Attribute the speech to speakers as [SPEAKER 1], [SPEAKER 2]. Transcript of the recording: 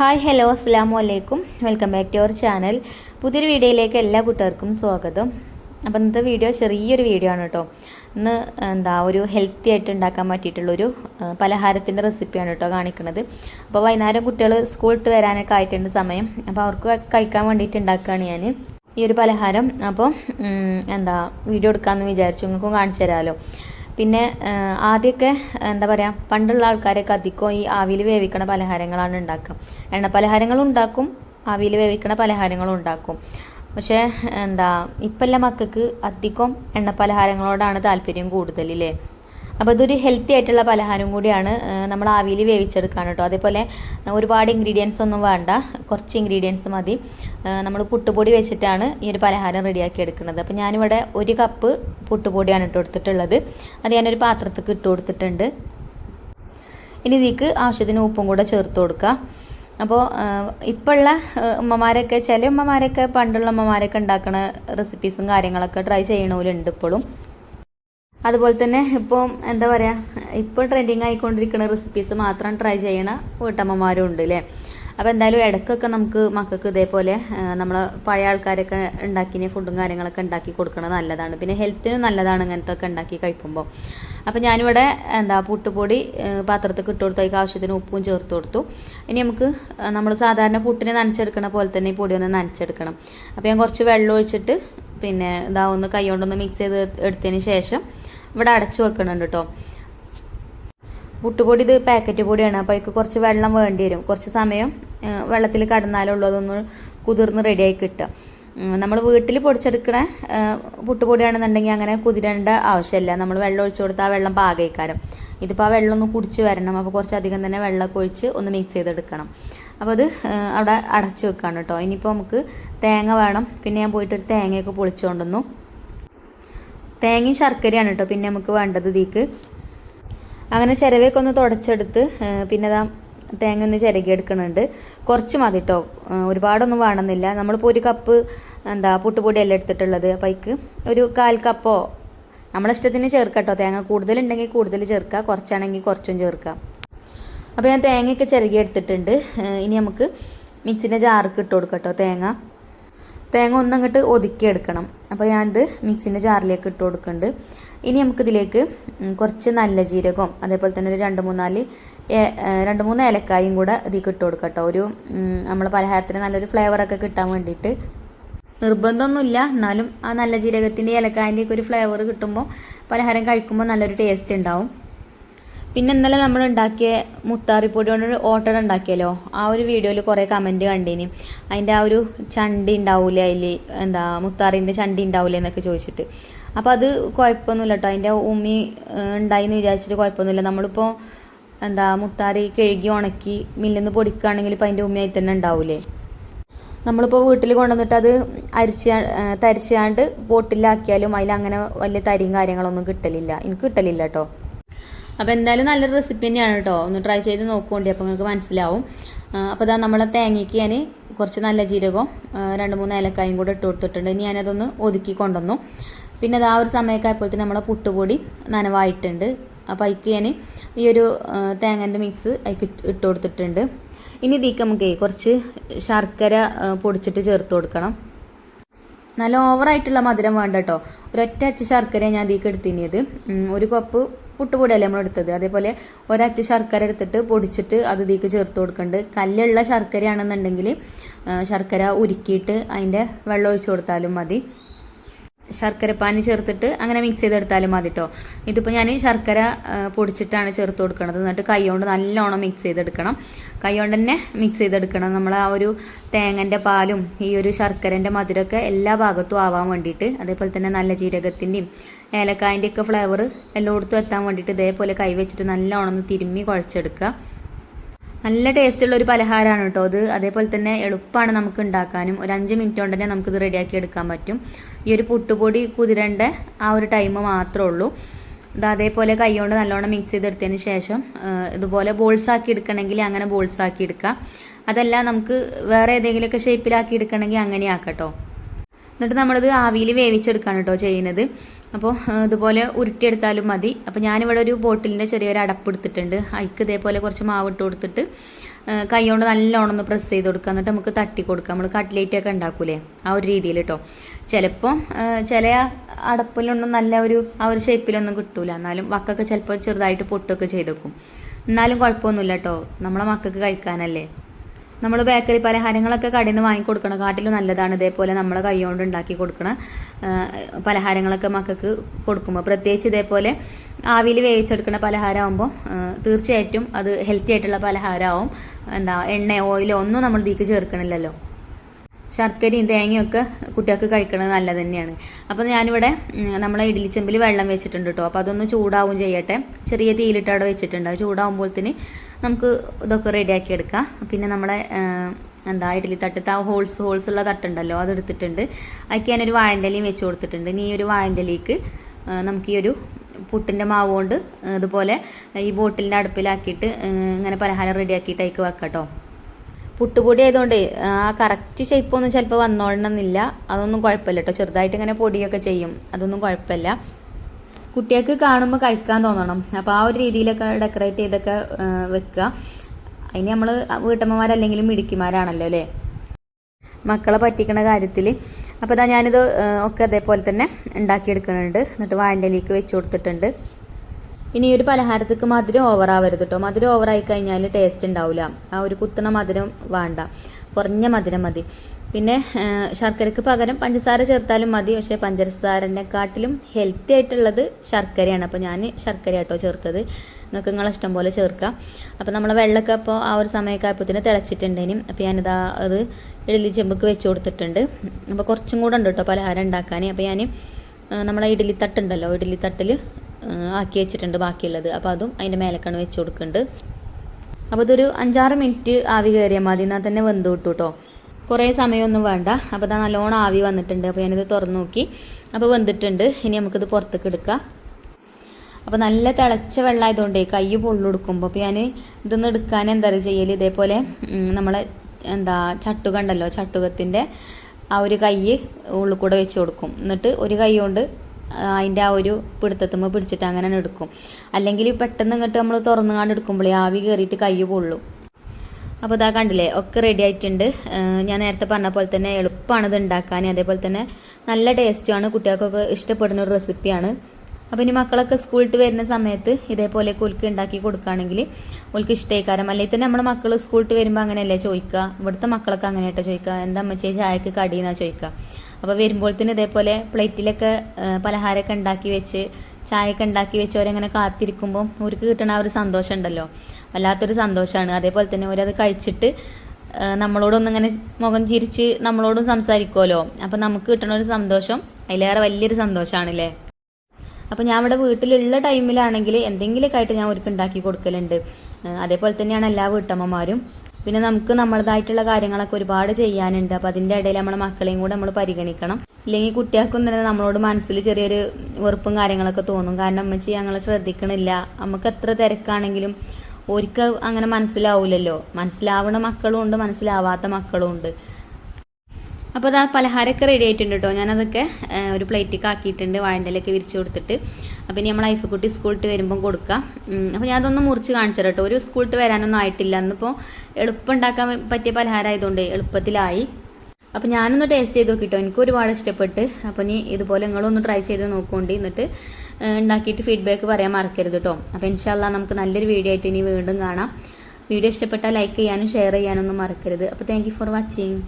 [SPEAKER 1] Hi hello അസ്സാം വലൈക്കും welcome back to our channel. പുതിയൊരു വീഡിയോയിലേക്ക് എല്ലാ കൂട്ടുകാർക്കും സ്വാഗതം. അപ്പം ഇന്നത്തെ വീഡിയോ ചെറിയൊരു വീഡിയോ ആണ് കേട്ടോ. ഇന്ന് എന്താ ഒരു ഹെൽത്തി ആയിട്ട് ഉണ്ടാക്കാൻ പറ്റിയിട്ടുള്ളൊരു പലഹാരത്തിന്റെ റെസിപ്പിയാണ് കേട്ടോ കാണിക്കുന്നത് അപ്പോൾ വൈകുന്നേരം കുട്ടികൾ സ്കൂൾ ഇട്ട് വരാനൊക്കെ ആയിട്ടുണ്ട് സമയം. അപ്പോൾ അവർക്ക് കഴിക്കാൻ വേണ്ടിയിട്ട് ഉണ്ടാക്കുകയാണ് ഞാൻ ഈ ഒരു പലഹാരം. അപ്പോൾ എന്താ വീഡിയോ എടുക്കാമെന്ന് വിചാരിച്ചു. നിങ്ങൾക്കും കാണിച്ചു തരാമല്ലോ പിന്നെ ആദ്യമൊക്കെ എന്താ പറയുക പണ്ടുള്ള ആൾക്കാരൊക്കെ അധികം ഈ ആവിയിൽ വേവിക്കണ പലഹാരങ്ങളാണ് ഉണ്ടാക്കുക. എണ്ണ പലഹാരങ്ങളും ഉണ്ടാക്കും ആവിയിൽ വേവിക്കണ പലഹാരങ്ങളും ഉണ്ടാക്കും. പക്ഷേ എന്താ ഇപ്പം എല്ലാ മക്കൾക്ക് അധികം എണ്ണ പലഹാരങ്ങളോടാണ് താല്പര്യം കൂടുതലില്ലേ അപ്പോൾ ഇതൊരു ഹെൽത്തി ആയിട്ടുള്ള പലഹാരം കൂടിയാണ് നമ്മൾ ആവിയിൽ വേവിച്ചെടുക്കാൻ കേട്ടോ. അതേപോലെ ഒരുപാട് ഇൻഗ്രീഡിയൻസ് ഒന്നും വേണ്ട കുറച്ച് ഇൻഗ്രീഡിയൻസ് മതി. നമ്മൾ പുട്ടുപൊടി വെച്ചിട്ടാണ് ഈ ഒരു പലഹാരം റെഡിയാക്കി എടുക്കുന്നത്. അപ്പോൾ ഞാനിവിടെ ഒരു കപ്പ് പുട്ടുപൊടിയാണ് ഇട്ട് കൊടുത്തിട്ടുള്ളത്. അത് ഞാനൊരു പാത്രത്തേക്ക് ഇട്ട് കൊടുത്തിട്ടുണ്ട്. ഇനി ഇതിക്ക് ആവശ്യത്തിന് ഉപ്പും കൂടെ ചേർത്ത് കൊടുക്കുക അപ്പോൾ ഇപ്പോഴുള്ള ഉമ്മമാരൊക്കെ ചില ഉമ്മമാരൊക്കെ പണ്ടുള്ള ഉമ്മമാരൊക്കെ ഉണ്ടാക്കുന്ന റെസിപ്പീസും കാര്യങ്ങളൊക്കെ ട്രൈ ചെയ്യണവരുണ്ട് ഇപ്പോഴും. അതുപോലെ തന്നെ ഇപ്പം എന്താ പറയുക ഇപ്പോൾ ട്രെൻഡിങ് ആയിക്കൊണ്ടിരിക്കുന്ന റെസിപ്പീസ് മാത്രം ട്രൈ ചെയ്യണ വീട്ടമ്മമാരും ഉണ്ട് അല്ലേ അപ്പോൾ എന്തായാലും ഇടയ്ക്കൊക്കെ നമുക്ക് മക്കൾക്ക് ഇതേപോലെ നമ്മൾ പഴയ ആൾക്കാരൊക്കെ ഉണ്ടാക്കിയ ഫുഡും കാര്യങ്ങളൊക്കെ ഉണ്ടാക്കി കൊടുക്കുന്നത് നല്ലതാണ്. പിന്നെ ഹെൽത്തിനും നല്ലതാണ് ഇങ്ങനത്തെ ഒക്കെ ഉണ്ടാക്കി കഴിക്കുമ്പോൾ അപ്പോൾ ഞാനിവിടെ എന്താ പുട്ടുപൊടി പാത്രത്തിൽ ഇട്ട് കൊടുത്തു. അതിക്ക് ആവശ്യത്തിന് ഉപ്പും ചേർത്ത് കൊടുത്തു. ഇനി നമുക്ക് നമ്മൾ സാധാരണ പുട്ടിനെ നനച്ചെടുക്കണ പോലെ തന്നെ ഈ പൊടി ഒന്ന് നനച്ചെടുക്കണം. അപ്പോൾ ഞാൻ കുറച്ച് വെള്ളം ഒഴിച്ചിട്ട് പിന്നെ ഇതാ ഒന്ന് കൈ കൊണ്ടൊന്ന് മിക്സ് ചെയ്ത് എടുത്തതിന് ശേഷം ഇവിടെ അടച്ചു വെക്കണുണ്ട് കേട്ടോ പുട്ടുപൊടി ഇത് പാക്കറ്റ് പൊടിയാണ്. അപ്പോൾ അതിക്ക് കുറച്ച് വെള്ളം വേണ്ടി വരും. കുറച്ച് സമയം വെള്ളത്തിൽ കടന്നാലുള്ളൂ അതൊന്ന് കുതിർന്ന് റെഡിയായി കിട്ടുക. നമ്മൾ വീട്ടിൽ പൊടിച്ചെടുക്കണ പുട്ടുപൊടിയാണെന്നുണ്ടെങ്കിൽ അങ്ങനെ കുതിരേണ്ട ആവശ്യമില്ല. നമ്മൾ വെള്ളം ഒഴിച്ചു കൊടുത്താൽ ആ വെള്ളം പാകയിക്കാരം. ഇതിപ്പോൾ ആ വെള്ളം ഒന്ന് കുടിച്ച് വരണം. അപ്പോൾ കുറച്ചധികം തന്നെ വെള്ളമൊക്കെ ഒഴിച്ച് ഒന്ന് മിക്സ് ചെയ്തെടുക്കണം. അപ്പോൾ അത് അവിടെ അടച്ചു വെക്കാണ് കേട്ടോ ഇനിയിപ്പോൾ നമുക്ക് തേങ്ങ വേണം. പിന്നെ ഞാൻ പോയിട്ടൊരു തേങ്ങയൊക്കെ പൊളിച്ചുകൊണ്ടുവന്നു. തേങ്ങയും ശർക്കരയാണ് കേട്ടോ പിന്നെ നമുക്ക് വേണ്ടത് ഇതിക്ക് അങ്ങനെ ചിരവയൊക്കെ ഒന്ന് തുടച്ചെടുത്ത് പിന്നെ അതാ തേങ്ങ ഒന്ന് ചിരകി എടുക്കുന്നുണ്ട് കുറച്ച് മതി കേട്ടോ ഒരുപാടൊന്നും വേണമെന്നില്ല. നമ്മളിപ്പോൾ ഒരു കപ്പ് എന്താ പുട്ടുപൊടിയല്ല എടുത്തിട്ടുള്ളത്. അപ്പോൾ അതിക്ക് ഒരു കാൽ കപ്പോ നമ്മളെ ഇഷ്ടത്തിന് ചേർക്കാം കേട്ടോ തേങ്ങ കൂടുതലുണ്ടെങ്കിൽ കൂടുതൽ ചേർക്കുക കുറച്ചാണെങ്കിൽ കുറച്ചും ചേർക്കാം. അപ്പോൾ ഞാൻ തേങ്ങയൊക്കെ ചിരകി എടുത്തിട്ടുണ്ട്. ഇനി നമുക്ക് മിക്സിന്റെ ജാർക്ക് ഇട്ട് കൊടുക്കാം കേട്ടോ തേങ്ങ. തേങ്ങ ഒന്നങ്ങോട്ട് ഒതുക്കി എടുക്കണം അപ്പോൾ ഞാനിത് മിക്സിന്റെ ജാറിലേക്ക് ഇട്ട് കൊടുക്കുന്നുണ്ട്. ഇനി നമുക്കിതിലേക്ക് കുറച്ച് നല്ല ജീരകവും അതേപോലെ തന്നെ ഒരു രണ്ട് മൂന്നാൽ രണ്ട് മൂന്ന് ഏലക്കായും കൂടെ ഇതിലേക്ക് ഇട്ട് കൊടുക്കാം കേട്ടോ. ഒരു നമ്മൾ പലഹാരത്തിന് നല്ലൊരു ഫ്ലേവറൊക്കെ കിട്ടാൻ വേണ്ടിയിട്ട്. നിർബന്ധമൊന്നുമില്ല. എന്നാലും ആ നല്ല ജീരകത്തിന്റെ ഏലക്കായന്റെ ഒക്കെ ഒരു ഫ്ലേവർ കിട്ടുമ്പോൾ പലഹാരം കഴിക്കുമ്പോൾ നല്ലൊരു ടേസ്റ്റ് ഉണ്ടാവും. പിന്നെ ഇന്നലെ നമ്മൾ ഉണ്ടാക്കിയ മുത്താറിപ്പൊടി കൊണ്ട് ഓട്ടട ഉണ്ടാക്കിയല്ലോ. ആ ഒരു വീഡിയോയിൽ കുറേ കമന്റ് കണ്ടീനി. അതിന്റെ ആ ഒരു ചണ്ടി ഉണ്ടാവില്ല അതിൽ എന്താ മുത്താറിന്റെ ചണ്ടി ഉണ്ടാവില്ല എന്നൊക്കെ ചോദിച്ചിട്ട്. അപ്പോൾ അത് കുഴപ്പമൊന്നുമില്ല കേട്ടോ അതിന്റെ ഉമ്മി ഉണ്ടായിന്ന് വിചാരിച്ചിട്ട് കുഴപ്പമൊന്നുമില്ല നമ്മളിപ്പോൾ എന്താ മുത്താറി കഴുകി ഉണക്കി മില്ലിൽ നിന്ന് പൊടിക്കുകയാണെങ്കിൽ ഇപ്പോൾ അതിന്റെ ഉമ്മയായി തന്നെ ഉണ്ടാവില്ലേ നമ്മളിപ്പോൾ വീട്ടിൽ കൊണ്ടുവന്നിട്ട് അത് അരിച്ച തരിച്ചാണ്ട് ബോട്ടിലാക്കിയാലും അതിൽ അങ്ങനെ വലിയ തരിയും കാര്യങ്ങളൊന്നും കിട്ടലില്ല. എനിക്ക് കിട്ടലില്ല കേട്ടോ അപ്പോൾ എന്തായാലും നല്ലൊരു റെസിപ്പി തന്നെയാണ് കേട്ടോ ഒന്ന് ട്രൈ ചെയ്ത് നോക്കുകൊണ്ടേ അപ്പോൾ നിങ്ങൾക്ക് മനസ്സിലാവും. അപ്പോൾ ഇതാ നമ്മളെ തേങ്ങയ്ക്ക് ഞാൻ കുറച്ച് നല്ല ജീരകവും രണ്ട് മൂന്ന് ഏലക്കായും കൂടെ ഇട്ട് കൊടുത്തിട്ടുണ്ട്. ഇനി ഞാനതൊന്ന് ഒതുക്കി കൊണ്ടുവന്നു. പിന്നെ അത് ആ ഒരു സമയമൊക്കെ ആയപ്പോഴത്തേന് നമ്മളെ പുട്ടുപൊടി നനവായിട്ടുണ്ട്. അപ്പോൾ അതിക്ക് ഞാൻ ഈ ഒരു തേങ്ങന്റെ മിക്സ് അതിക്ക് ഇട്ട് കൊടുത്തിട്ടുണ്ട്. ഇനി ഇതിക്ക് നമുക്ക് കുറച്ച് ശർക്കര പൊടിച്ചിട്ട് ചേർത്ത് കൊടുക്കണം. നല്ല ഓവറായിട്ടുള്ള മധുരം വേണ്ട കേട്ടോ ഒരൊറ്റ അച്ച ശർക്കര ഞാൻ ഇതിക്ക് എടുത്തിനിയത് ഒരു കപ്പ് പുട്ടുപൊടിയല്ലേ നമ്മൾ എടുത്തത്? അതേപോലെ ഒരച്ച് ശർക്കര എടുത്തിട്ട് പൊടിച്ചിട്ട് അത് ഇതിലേക്ക് ചേർത്ത് കൊടുക്കുന്നുണ്ട് കല്ലുള്ള ശർക്കരയാണെന്നുണ്ടെങ്കിൽ ശർക്കര ഉരുക്കിയിട്ട് അതിന്റെ വെള്ളം ഒഴിച്ചു കൊടുത്താലും മതി. ശർക്കരപ്പാനി ചേർത്തിട്ട് അങ്ങനെ മിക്സ് ചെയ്തെടുത്താലും മതി കേട്ടോ ഇതിപ്പോൾ ഞാൻ ശർക്കര പൊടിച്ചിട്ടാണ് ചേർത്ത് കൊടുക്കുന്നത് എന്നിട്ട് കൈ കൊണ്ട് നല്ലോണം മിക്സ് ചെയ്തെടുക്കണം. കൈ കൊണ്ട് തന്നെ മിക്സ് ചെയ്തെടുക്കണം. നമ്മൾ ആ ഒരു തേങ്ങന്റെ പാലും ഈ ഒരു ശർക്കരന്റെ മധുരമൊക്കെ എല്ലാ ഭാഗത്തും ആവാൻ വേണ്ടിയിട്ട് അതേപോലെ തന്നെ നല്ല ജീരകത്തിന്റെയും ഏലക്കായന്റെ ഒക്കെ ഫ്ലേവർ എല്ലായിടത്തും എത്താൻ വേണ്ടിയിട്ട് ഇതേപോലെ കൈ വെച്ചിട്ട് നല്ലോണം ഒന്ന് തിരുമ്മി കുഴച്ചെടുക്കുക. നല്ല ടേസ്റ്റുള്ള ഒരു പലഹാരമാണ് കേട്ടോ അത്. അതേപോലെ തന്നെ എളുപ്പമാണ് നമുക്ക് ഉണ്ടാക്കാനും ഒരു അഞ്ച് മിനിറ്റ് കൊണ്ട് തന്നെ നമുക്കിത് റെഡിയാക്കി എടുക്കാൻ പറ്റും. ഈ ഒരു പുട്ടുപൊടി കുതിരേണ്ട ആ ഒരു ടൈം മാത്രമേ ഉള്ളൂ. ഇത് അതേപോലെ കൈകൊണ്ട് നല്ലോണം മിക്സ് ചെയ്തെടുത്തതിന് ശേഷം ഇതുപോലെ ബോൾസ് ആക്കി എടുക്കണമെങ്കിൽ അങ്ങനെ ബോൾസ് ആക്കി എടുക്കാം. അതല്ല നമുക്ക് വേറെ ഏതെങ്കിലുമൊക്കെ ഷേപ്പിലാക്കി എടുക്കണമെങ്കിൽ അങ്ങനെ ആക്കാം കേട്ടോ എന്നിട്ട് നമ്മളിത് ആവിയിൽ വേവിച്ചെടുക്കാണ് കേട്ടോ ചെയ്യുന്നത്. അപ്പോൾ ഇതുപോലെ ഉരുട്ടിയെടുത്താലും മതി. അപ്പോൾ ഞാനിവിടെ ഒരു ബോട്ടിലിന്റെ ചെറിയൊരു അടപ്പ് എടുത്തിട്ടുണ്ട്. അയക്ക് ഇതേപോലെ കുറച്ച് മാവ് ഇട്ട് കൊടുത്തിട്ട് കൈ കൊണ്ട് നല്ലോണം ഒന്ന് പ്രസ് ചെയ്ത് കൊടുക്കുക എന്നിട്ട് നമുക്ക് തട്ടി കൊടുക്കാം. നമ്മൾ കട്ട്ലേറ്റ് ഒക്കെ ഉണ്ടാക്കൂലേ? ആ ഒരു രീതിയിൽ കേട്ടോ ചിലപ്പോൾ ചില അടപ്പിലൊന്നും നല്ല ഒരു ആ ഒരു ഷേപ്പിലൊന്നും കിട്ടൂല. എന്നാലും വക്കൊക്കെ ചിലപ്പോൾ ചെറുതായിട്ട് പൊട്ടൊക്കെ ചെയ്തേക്കും. എന്നാലും കുഴപ്പമൊന്നുമില്ല കേട്ടോ നമ്മളെ മക്കൾക്ക് കഴിക്കാനല്ലേ? നമ്മൾ ബേക്കറി പലഹാരങ്ങളൊക്കെ കടയിൽ നിന്ന് വാങ്ങിക്കൊടുക്കണം. കാട്ടിലും നല്ലതാണ് ഇതേപോലെ നമ്മളെ കൈകൊണ്ട് ഉണ്ടാക്കി കൊടുക്കണ പലഹാരങ്ങളൊക്കെ മക്കൾക്ക് കൊടുക്കുമ്പോൾ പ്രത്യേകിച്ച് ഇതേപോലെ ആവിയിൽ വേവിച്ചെടുക്കുന്ന പലഹാരമാകുമ്പോൾ തീർച്ചയായിട്ടും അത് ഹെൽത്തി ആയിട്ടുള്ള പലഹാരമാവും എന്താ എണ്ണ ഓയിലോ ഒന്നും നമ്മൾ ഇതിലേക്ക് ചേർക്കണില്ലല്ലോ. ശർക്കരയും തേങ്ങയും ഒക്കെ കുട്ടികൾക്ക് കഴിക്കുന്നത് നല്ലത് തന്നെയാണ്. അപ്പോൾ ഞാനിവിടെ നമ്മളെ ഇഡ്ഡലി വെള്ളം വെച്ചിട്ടുണ്ട് കേട്ടോ. അപ്പോൾ അതൊന്ന് ചൂടാവും ചെയ്യട്ടെ. ചെറിയ തീയിലിട്ട് അവിടെ വെച്ചിട്ടുണ്ട്. ചൂടാവുമ്പോഴത്തേന് നമുക്ക് ഇതൊക്കെ റെഡിയാക്കി എടുക്കാം. പിന്നെ നമ്മളെ എന്താ ഇഡ്ഡലി തട്ടത്ത് ആ ഹോൾസ് ഹോൾസ് ഉള്ള തട്ടുണ്ടല്ലോ അതെടുത്തിട്ടുണ്ട് അതിക്ക് ഞാനൊരു വാഴന്റെലയും വെച്ച് കൊടുത്തിട്ടുണ്ട്. ഇനി ഈ ഒരു വാഴന്റെലേക്ക് നമുക്ക് ഈ ഒരു പുട്ടിന്റെ മാവ് കൊണ്ട് ഇതുപോലെ ഈ ബോട്ടിലിന്റെ അടുപ്പിലാക്കിയിട്ട് ഇങ്ങനെ പലഹാരം റെഡിയാക്കിയിട്ട് അതിക്ക് വെക്കാം കേട്ടോ. പുട്ടുപൊടി ആയതുകൊണ്ട് ആ കറക്റ്റ് ഷേപ്പൊന്നും ചിലപ്പോൾ വന്നോളണമെന്നില്ല. അതൊന്നും കുഴപ്പമില്ല കേട്ടോ ചെറുതായിട്ട് ഇങ്ങനെ പൊടിയൊക്കെ ചെയ്യും. അതൊന്നും കുഴപ്പമില്ല. കുട്ടികൾക്ക് കാണുമ്പോൾ കഴിക്കാൻ തോന്നണം. അപ്പോൾ ആ ഒരു രീതിയിലൊക്കെ ഡെക്കറേറ്റ് ചെയ്തൊക്കെ വെക്കുക. അതിന് നമ്മൾ വീട്ടമ്മമാരല്ലെങ്കിലും മിടുക്കിമാരാണല്ലോ അല്ലേ? മക്കളെ പറ്റിക്കണ കാര്യത്തിൽ. അപ്പോൾ ഇതാ ഞാനിത് ഒക്കെ അതേപോലെ തന്നെ ഉണ്ടാക്കിയെടുക്കുന്നുണ്ട്. എന്നിട്ട് വാഴന്റെലേക്ക് വെച്ച് കൊടുത്തിട്ടുണ്ട്. ഇനി ഒരു പലഹാരത്തേക്ക് മധുരം ഓവറാവരുത് കേട്ടോ മധുരം ഓവറായി കഴിഞ്ഞാൽ ടേസ്റ്റ് ഉണ്ടാവില്ല ആ ഒരു കുത്തണ മധുരം വേണ്ട. കുറഞ്ഞ മധുരം മതി. പിന്നെ ശർക്കരയ്ക്ക് പകരം പഞ്ചസാര ചേർത്താലും മതി. പക്ഷേ പഞ്ചസാരനെക്കാട്ടിലും ഹെൽത്തി ആയിട്ടുള്ളത് ശർക്കരയാണ്. അപ്പോൾ ഞാൻ ശർക്കര കേട്ടോ ചേർത്തത്. നിങ്ങൾക്ക് നിങ്ങളെ ഇഷ്ടം പോലെ ചേർക്കാം. അപ്പോൾ നമ്മൾ വെള്ളമൊക്കെ അപ്പോൾ ആ ഒരു സമയമൊക്കെ ആയപ്പോഴത്തേന് തിളച്ചിട്ടുണ്ടേനും അപ്പോൾ ഞാനിതാ അത് ഇഡലി ചെമ്പക്ക് വെച്ച് കൊടുത്തിട്ടുണ്ട്. അപ്പോൾ കുറച്ചും കൂടെ ഉണ്ട് കേട്ടോ പലഹാരം ഉണ്ടാക്കാൻ അപ്പോൾ ഞാൻ നമ്മളെ ഇഡലി തട്ടുണ്ടല്ലോ ഇഡലി തട്ടിൽ ആക്കി വെച്ചിട്ടുണ്ട് ബാക്കിയുള്ളത്. അപ്പോൾ അതും അതിന്റെ മേലക്കാണ് വെച്ച് കൊടുക്കുന്നുണ്ട് അപ്പോൾ ഇതൊരു അഞ്ചാറ് മിനിറ്റ് ആവി കയറിയാൽ മതി. എന്നാൽ തന്നെ വെന്ത് കിട്ടും കേട്ടോ കുറേ സമയമൊന്നും വേണ്ട. അപ്പോൾ ഇതാ നല്ലോണം ആവി വന്നിട്ടുണ്ട്. അപ്പോൾ ഞാനിത് തുറന്നു നോക്കി. അപ്പോൾ വെന്തിട്ടുണ്ട്. ഇനി നമുക്കിത് പുറത്തേക്ക് എടുക്കാം. അപ്പോൾ നല്ല തിളച്ച വെള്ളമായതുകൊണ്ടേ കൈ പൊള്ളെടുക്കുമ്പോൾ അപ്പോൾ ഞാൻ ഇതൊന്ന് എടുക്കാൻ എന്താ ചെയ്യൽ ഇതേപോലെ നമ്മളെ എന്താ ചട്ടുക ഉണ്ടല്ലോ ചട്ടുകത്തിന്റെ ആ ഒരു കൈ ഉള്ളിൽ കൂടെ വെച്ച് കൊടുക്കും. എന്നിട്ട് ഒരു കൈ കൊണ്ട് അതിന്റെ ആ ഒരു പിടുത്തത്തുമ്പ് പിടിച്ചിട്ട് അങ്ങനെ എടുക്കും. അല്ലെങ്കിൽ പെട്ടെന്ന് ഇങ്ങോട്ട് നമ്മൾ തുറന്നു തുറന്നുകാണ്ട് എടുക്കുമ്പോഴേ ആവി കയറിയിട്ട് കൈ പൊള്ളും. അപ്പോൾ ഇതാ കണ്ടില്ലേ ഒക്കെ റെഡി ആയിട്ടുണ്ട്. ഞാൻ നേരത്തെ പറഞ്ഞ പോലെ തന്നെ എളുപ്പമാണ് ഇത് ഉണ്ടാക്കാൻ. അതേപോലെ തന്നെ നല്ല ടേസ്റ്റുമാണ് കുട്ടികൾക്കൊക്കെ ഇഷ്ടപ്പെടുന്ന ഒരു റെസിപ്പിയാണ് അപ്പോൾ ഇനി മക്കളൊക്കെ സ്കൂളിട്ട് വരുന്ന സമയത്ത് ഇതേപോലെ കുൽക്ക് ഉണ്ടാക്കി കൊടുക്കുകയാണെങ്കിൽ ഓൾക്ക് ഇഷ്ടേക്കാരം അല്ലെങ്കിൽ തന്നെ നമ്മുടെ മക്കൾ സ്കൂളിട്ട് വരുമ്പോൾ അങ്ങനെയല്ലേ ചോദിക്കുക? ഇവിടുത്തെ മക്കളൊക്കെ അങ്ങനെയായിട്ടാണ് ചോദിക്കുക. എന്താ അമ്മച്ചേ ചായക്ക് കടിയെന്നാണ് ചോദിക്കുക? അപ്പോൾ വരുമ്പോഴത്തേന് ഇതേപോലെ പ്ലേറ്റിലൊക്കെ പലഹാരമൊക്കെ ഉണ്ടാക്കി വെച്ച് ചായയൊക്കെ ഉണ്ടാക്കി വെച്ച് അവരങ്ങനെ കാത്തിരിക്കുമ്പോൾ അവർക്ക് കിട്ടണ ആ ഒരു സന്തോഷം ഉണ്ടല്ലോ വല്ലാത്തൊരു സന്തോഷമാണ്. അതേപോലെ തന്നെ അവരത് കഴിച്ചിട്ട് നമ്മളോടൊന്നിങ്ങനെ മുഖം ചിരിച്ച് നമ്മളോടും സംസാരിക്കുമല്ലോ അപ്പം നമുക്ക് കിട്ടണ ഒരു സന്തോഷം അതിലേറെ വലിയൊരു സന്തോഷമാണല്ലേ അപ്പോൾ ഞാൻ ഇവിടെ വീട്ടിലുള്ള ടൈമിലാണെങ്കിൽ എന്തെങ്കിലുമൊക്കെ ആയിട്ട് ഞാൻ അവർക്ക് ഉണ്ടാക്കി കൊടുക്കലുണ്ട്. അതേപോലെ തന്നെയാണ് എല്ലാ വീട്ടമ്മമാരും. പിന്നെ നമുക്ക് നമ്മളതായിട്ടുള്ള കാര്യങ്ങളൊക്കെ ഒരുപാട് ചെയ്യാനുണ്ട്. അപ്പോൾ അതിന്റെ ഇടയിൽ നമ്മളെ മക്കളെയും കൂടെ നമ്മൾ പരിഗണിക്കണം. ഇല്ലെങ്കിൽ കുട്ടികൾക്കും തന്നെ നമ്മളോട് മനസ്സിൽ ചെറിയൊരു വെറുപ്പും കാര്യങ്ങളൊക്കെ തോന്നും. കാരണം അമ്മച്ചി ഞങ്ങളെ ശ്രദ്ധിക്കണില്ല. നമുക്ക് എത്ര തിരക്കാണെങ്കിലും ഒരിക്കൽ അങ്ങനെ മനസ്സിലാവില്ലല്ലോ മനസ്സിലാവണ മക്കളും ഉണ്ട് മനസ്സിലാവാത്ത മക്കളും ഉണ്ട്. അപ്പോൾ അത് പലഹാരമൊക്കെ റെഡി ആയിട്ടുണ്ട് കേട്ടോ ഞാനതൊക്കെ ഒരു പ്ലേറ്റിലേക്ക് ആക്കിയിട്ടുണ്ട് വാഴന്റെലൊക്കെ വിരിച്ചു കൊടുത്തിട്ട്. അപ്പോൾ ഇനി നമ്മൾ ഐഫക്കുട്ടി സ്കൂളിട്ട് വരുമ്പം കൊടുക്കാം. അപ്പോൾ ഞാൻ അതൊന്ന് മുറിച്ച് കാണിച്ചു കേട്ടോ ഒരു സ്കൂളിട്ട് വരാനൊന്നും ആയിട്ടില്ല. എന്നിപ്പോൾ എളുപ്പം ഉണ്ടാക്കാൻ പറ്റിയ പലഹാരം ആയതുകൊണ്ട് എളുപ്പത്തിലായി. അപ്പോൾ ഞാനൊന്ന് ടേസ്റ്റ് ചെയ്ത് നോക്കിട്ടോ. എനിക്ക് ഒരുപാട് ഇഷ്ടപ്പെട്ട്. അപ്പോൾ ഇനി ഇതുപോലെ നിങ്ങളൊന്ന് ട്രൈ ചെയ്ത് നോക്കുകൊണ്ട് എന്നിട്ട് ഉണ്ടാക്കിയിട്ട് ഫീഡ്ബാക്ക് പറയാൻ മറക്കരുത് കേട്ടോ അപ്പോൾ ഇൻഷാല്ല നമുക്ക് നല്ലൊരു വീഡിയോ ആയിട്ട് ഇനി വീണ്ടും കാണാം. വീഡിയോ ഇഷ്ടപ്പെട്ടാൽ ലൈക്ക് ചെയ്യാനും ഷെയർ ചെയ്യാനൊന്നും മറക്കരുത്. അപ്പോൾ താങ്ക് ഫോർ വാച്ചിങ്